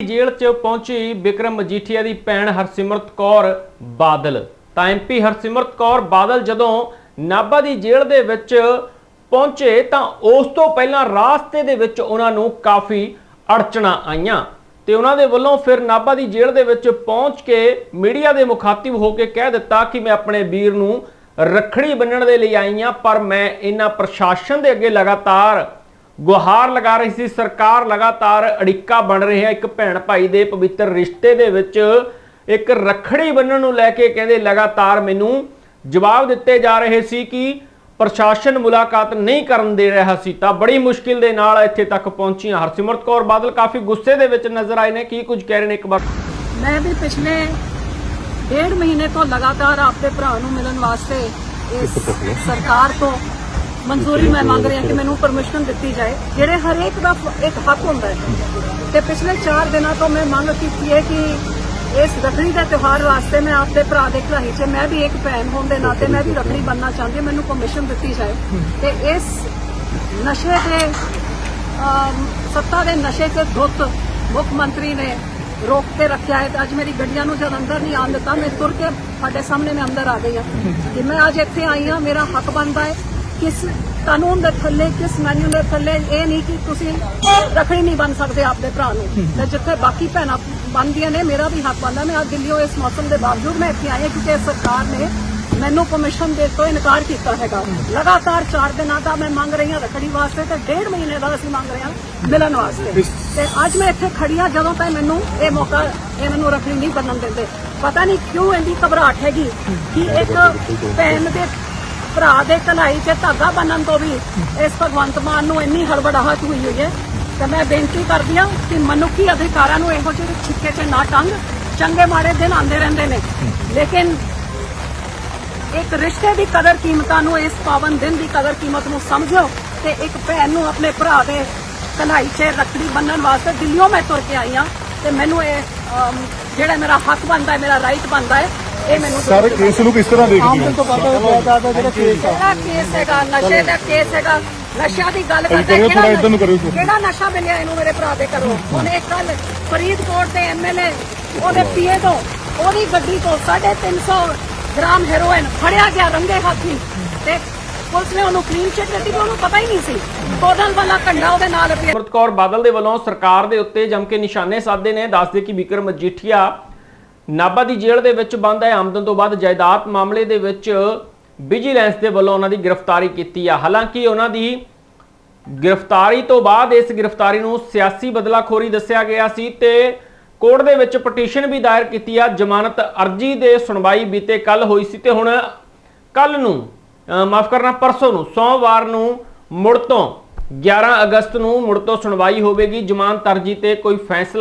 ਜੇਲ੍ਹ 'ਚ ਪਹੁੰਚੀ ਵਿਕਰਮ ਮਜੀਠੀਆ ਦੀ ਭੈਣ ਹਰਸਿਮਰਤ ਕੌਰ ਬਾਦਲ। ਤਾਂ ਐਮਪੀ ਹਰਸਿਮਰਤ ਕੌਰ ਬਾਦਲ ਜਦੋਂ ਨਾਭਾ ਦੀ ਜੇਲ੍ਹ ਦੇ ਵਿੱਚ ਪਹੁੰਚੇ ਤਾਂ ਉਸ ਤੋਂ ਪਹਿਲਾਂ ਰਾਸਤੇ ਦੇ ਵਿੱਚ ਉਹਨਾਂ ਨੂੰ ਕਾਫੀ ਅੜਚਣਾ ਆਈਆਂ ਤੇ ਉਹਨਾਂ ਦੇ ਵੱਲੋਂ ਫਿਰ ਨਾਭਾ ਦੀ ਜੇਲ੍ਹ ਦੇ ਵਿੱਚ ਪਹੁੰਚ ਕੇ ਮੀਡੀਆ ਦੇ ਮੁਖਾਤਿਬ ਹੋ ਕੇ ਕਹਿ ਦਿੱਤਾ ਕਿ ਮੈਂ ਆਪਣੇ ਵੀਰ ਨੂੰ ਰੱਖੜੀ ਬੰਨਣ ਦੇ ਲਈ ਆਈ ਹਾਂ, ਪਰ ਮੈਂ ਇਹਨਾਂ ਪ੍ਰਸ਼ਾਸਨ ਦੇ ਅੱਗੇ ਲਗਾਤਾਰ ਗੁਹਾਰ ਲਗਾ ਰਹੀ ਸੀ। ਸਰਕਾਰ ਲਗਾਤਾਰ ਅੜਿੱਕਾ ਬਣ ਰਹੀ ਹੈ। ਇੱਕ ਭੈਣ ਭਾਈ ਦੇ ਪਵਿੱਤਰ ਰਿਸ਼ਤੇ ਦੇ ਵਿੱਚ ਇੱਕ ਰੱਖੜੀ ਬੰਨਣ ਨੂੰ ਲੈ ਕੇ ਕਹਿੰਦੇ ਲਗਾਤਾਰ ਮੈਨੂੰ ਜਵਾਬ ਦਿੱਤੇ ਜਾ ਰਹੇ ਸੀ ਕਿ ਪ੍ਰਸ਼ਾਸਨ ਮੁਲਾਕਾਤ ਨਹੀਂ ਕਰਨ ਦੇ ਰਿਹਾ ਸੀ ਤਾਂ ਬੜੀ ਮੁਸ਼ਕਿਲ ਦੇ ਨਾਲ ਇੱਥੇ ਤੱਕ ਪਹੁੰਚੀਆਂ। ਹਰਸਿਮਰਤ ਕੌਰ ਬਾਦਲ ਕਾਫੀ ਗੁੱਸੇ ਦੇ ਵਿੱਚ ਨਜ਼ਰ ਆਏ ਨੇ। ਕੀ ਕੁਝ ਕਹਿ ਰਹੇ ਨੇ ਇੱਕ ਵਾਰ? ਮੈਂ ਵੀ ਪਿਛਲੇ ਡੇਢ ਮਹੀਨੇ ਤੋਂ ਲਗਾਤਾਰ ਆਪਣੇ ਭਰਾ ਨੂੰ ਮਿਲਣ ਵਾਸਤੇ ਇਸ ਸਰਕਾਰ ਤੋਂ ਮਨਜ਼ੂਰੀ ਮੈਂ ਮੰਗ ਰਿਹਾ ਕਿ ਮੈਨੂੰ ਪਰਮਿਸ਼ਨ ਦਿੱਤੀ ਜਾਏ। ਜਿਹੜੇ ਹਰੇਕ ਦਾ ਫ- ਇੱਕ ਹੱਕ ਹੁੰਦਾ ਹੈ। ਤੇ ਪਿਛਲੇ 4 ਦਿਨਾਂ ਤੋਂ ਮੈਂ ਮੰਗ ਕੀਤੀ ਹੈ ਕਿ ਇਸ ਰੱਖੜੀ ਦੇ ਤਿਉਹਾਰ ਵਾਸਤੇ ਮੈਂ ਆਪਣੇ ਭਰਾ ਦੇ ਘਰਾਹੀ 'ਚ ਮੈਂ ਵੀ ਇੱਕ ਭੈਣ ਹੋਣ ਦੇ ਨਾਤੇ ਮੈਂ ਵੀ ਰੱਖੜੀ ਬੰਨਣਾ ਚਾਹੁੰਦੀ ਮੈਨੂੰ ਪਰਮਿਸ਼ਨ ਦਿੱਤੀ ਜਾਏ। ਤੇ ਇਸ ਨਸ਼ੇ ਦੇ ਸੱਤਾ ਦੇ ਨਸ਼ੇ ਤੇ ਧੁੱਤ ਮੁੱਖ ਮੰਤਰੀ ਨੇ ਰੋਕ ਕੇ ਰੱਖਿਆ ਹੈ। ਤੇ ਅੱਜ ਮੇਰੀ ਗੱਡੀਆਂ ਨੂੰ ਜਦ ਅੰਦਰ ਨਹੀਂ ਆਉਣ ਦਿੱਤਾ, ਮੈਂ ਤੁਰ ਕੇ ਸਾਡੇ ਸਾਹਮਣੇ ਮੈਂ ਅੰਦਰ ਆ ਗਈ ਹਾਂ। ਕਿ ਮੈਂ ਅੱਜ ਇੱਥੇ ਆਈ ਹਾਂ, ਮੇਰਾ ਹੱਕ ਬਣਦਾ ਹੈ। ਕਿਸ ਕਾਨੂੰਨ ਦੇ ਥੱਲੇ ਕਿਸ ਮੈਨੂ ਦੇ ਥੱਲੇ ਇਹ ਨਹੀਂ ਕਿ ਤੁਸੀਂ ਰੱਖੜੀ ਨਹੀਂ ਬਣ ਸਕਦੇ ਆਪਦੇ ਭਰਾ ਨੂੰ। ਤੇ ਜਿੱਥੇ ਬਾਕੀ ਭੈਣਾਂ ਬਣਦੀਆਂ ਨੇ ਮੇਰਾ ਵੀ ਹੱਕ ਬਣਦਾ ਮੈਂ ਅੱਜ ਦਿੱਲੀੋਂ ਇਸ ਮੌਸਮ ਦੇ ਬਾਵਜੂਦ ਮੈਂ ਇੱਥੇ ਹਾਂ ਕਿਉਂਕਿ ਸਰਕਾਰ ਨੇ ਮੈਨੂੰ ਪਰਮਿਸ਼ਨ ਦੇ ਤੋਂ ਇਨਕਾਰ ਕੀਤਾ ਹੈਗਾ। ਲਗਾਤਾਰ 4 ਦਿਨਾਂ ਦਾ ਮੈਂ ਮੰਗ ਰਹੀ ਹਾਂ ਰੱਖੜੀ ਵਾਸਤੇ ਤੇ ਡੇਢ ਮਹੀਨੇ ਦਾ ਅਸੀਂ ਮੰਗ ਰਹੇ ਹਾਂ ਮਿਲਣ ਵਾਸਤੇ। ਤੇ ਅੱਜ ਮੈਂ ਇੱਥੇ ਖੜੀ ਹਾਂ ਜਦੋਂ ਤੱਕ ਮੈਨੂੰ ਇਹ ਮੌਕਾ ਇਹ ਮੈਨੂੰ ਰੱਖੜੀ ਨਹੀਂ ਬੰਨਣ ਦਿੰਦੇ। ਪਤਾ ਨਹੀਂ ਕਿਉਂ ਇੰਨੀ ਘਬਰਾਹਟ ਹੈਗੀ ਕਿ ਇੱਕ ਭੈਣ ਦੇ ਭਰਾ ਦੇ ਕਲਾਈ 'ਚ ਧਾਗਾ ਬੰਨਣ ਤੋਂ ਵੀ ਇਸ ਭਗਵੰਤ ਮਾਨ ਨੂੰ ਇੰਨੀ ਹੜਬੜਾਹਟ ਹੋਈ ਹੋਈ ਹੈ ਤੇ ਮੈਂ ਬੇਨਤੀ ਕਰਦੀ ਹਾਂ ਕਿ ਮਨੁੱਖੀ ਅਧਿਕਾਰਾਂ ਨੂੰ ਇਹੋ ਜਿਹੇ ਛਿੱਕੇ 'ਚ ਨਾ ਟੰਗ, ਚੰਗੇ ਮਾੜੇ ਦਿਨ ਆਉਂਦੇ ਰਹਿੰਦੇ ਨੇ। ਲੇਕਿਨ ਇੱਕ ਰਿਸ਼ਤੇ ਦੀ ਕਦਰ ਕੀਮਤਾਂ ਨੂੰ, ਇਸ ਪਾਵਨ ਦਿਨ ਦੀ ਕਦਰ ਕੀਮਤ ਨੂੰ ਸਮਝੋ ਤੇ ਇੱਕ ਭੈਣ ਨੂੰ ਆਪਣੇ ਭਰਾ ਦੇ ਕਲਾਈ 'ਚ ਰੱਖੜੀ ਬੰਨਣ ਵਾਸਤੇ ਦਿੱਲੀੋਂ ਮੈਂ ਤੁਰ ਕੇ ਆਈ ਹਾਂ ਤੇ ਮੈਨੂੰ ਇਹ ਜਿਹੜਾ ਮੇਰਾ ਹੱਕ ਬਣਦਾ ਹੈ, ਮੇਰਾ ਰਾਈਟ ਬਣਦਾ ਹੈ ਇਹ ਮੈਨੂੰ ਸਰ ਕੇਸ ਨੂੰ ਕਿਸ ਤਰ੍ਹਾਂ ਦੇਖਦੀ ਹੈ। ਜਿਹੜਾ ਕੇਸ ਹੈਗਾ ਨਸ਼ੇ ਦਾ ਕੇਸ ਹੈਗਾ। ਨਸ਼ਿਆਂ ਦੀ ਗੱਲ ਕਰਦੇ ਕਰਿਓ, ਥੋੜ੍ਹਾ ਇੱਧਰ ਨੂੰ ਕਰਿਓ। ਕਿਹੜਾ ਨਸ਼ਾ ਮਿਲਿਆ ਇਹਨੂੰ ਮੇਰੇ ਭਰਾ ਦੇ ਕਰੋ ਉਹਨੇ ਕੱਲ ਫਰੀਦਕੋਟ ਦੇ ਐਮਐਲਏ ਉਹਦੇ ਪੀਏ ਤੋਂ ਉਹਦੀ ਗੱਡੀ ਤੋਂ 350 ਗ੍ਰਾਮ ਹੈਰੋਇਨ ਫੜਿਆ ਗਿਆ ਰੰਗੇ ਹੱਥੀ। ਤੇ ਪੁਲਿਸ ਨੇ ਉਹਨੂੰ ਕਲੀਨ ਚਿੱਟ ਦਿੱਤੀ ਤੇ ਉਹਨੂੰ ਪਤਾ ਹੀ ਨਹੀਂ ਸੀ। ਕੋਦਲ ਵਾਲਾ ਕੰਡਾ ਉਹਦੇ ਨਾਲ ਪਿਆ। ਕੌਰ ਬਾਦਲ ਦੇ ਵੱਲੋਂ ਸਰਕਾਰ ਦੇ ਉੱਤੇ ਜੰਮ ਕੇ ਨਿਸ਼ਾਨੇ ਸਾਧੇ ਨੇ। ਦੱਸਦੇ ਕਿ ਵਿਕਰਮ ਮਜੀਠੀਆ ਨਾਭਾ ਦੀ ਜੇਲ੍ਹ ਦੇ ਵਿੱਚ ਬੰਦ ਹੈ। ਆਮਦਨ ਤੋਂ ਬਾਅਦ ਜਾਇਦਾਦ ਮਾਮਲੇ ਦੇ ਵਿੱਚ ਵਿਜੀਲੈਂਸ ਦੇ ਵੱਲੋਂ ਉਹਨਾਂ ਦੀ ਗ੍ਰਿਫਤਾਰੀ ਕੀਤੀ ਆ। ਹਾਲਾਂਕਿ ਉਹਨਾਂ ਦੀ ਗ੍ਰਿਫਤਾਰੀ ਤੋਂ ਬਾਅਦ ਇਸ ਗ੍ਰਿਫਤਾਰੀ ਨੂੰ ਸਿਆਸੀ ਬਦਲਾਖੋਰੀ ਦੱਸਿਆ ਗਿਆ ਸੀ ਤੇ ਕੋਰਟ ਦੇ ਵਿੱਚ ਪਟੀਸ਼ਨ ਵੀ ਦਾਇਰ ਕੀਤੀ ਆ। ਜ਼ਮਾਨਤ ਅਰਜੀ ਦੇ ਸੁਣਵਾਈ ਬੀਤੇ ਕੱਲ ਹੋਈ ਸੀ ਤੇ ਹੁਣ ਕੱਲ ਨੂੰ ਮਾਫ ਕਰਨਾ, ਪਰਸੋਂ ਨੂੰ, ਸੋਮਵਾਰ ਨੂੰ ਮੁੜ ਤੋਂ 11 ਅਗਸਤ ਨੂੰ ਮੁੜ ਤੋਂ ਸੁਣਵਾਈ ਹੋਵੇਗੀ। ਜ਼ਮਾਨਤ ਅਰਜੀ ਤੇ ਕੋਈ ਫੈਸਲਾ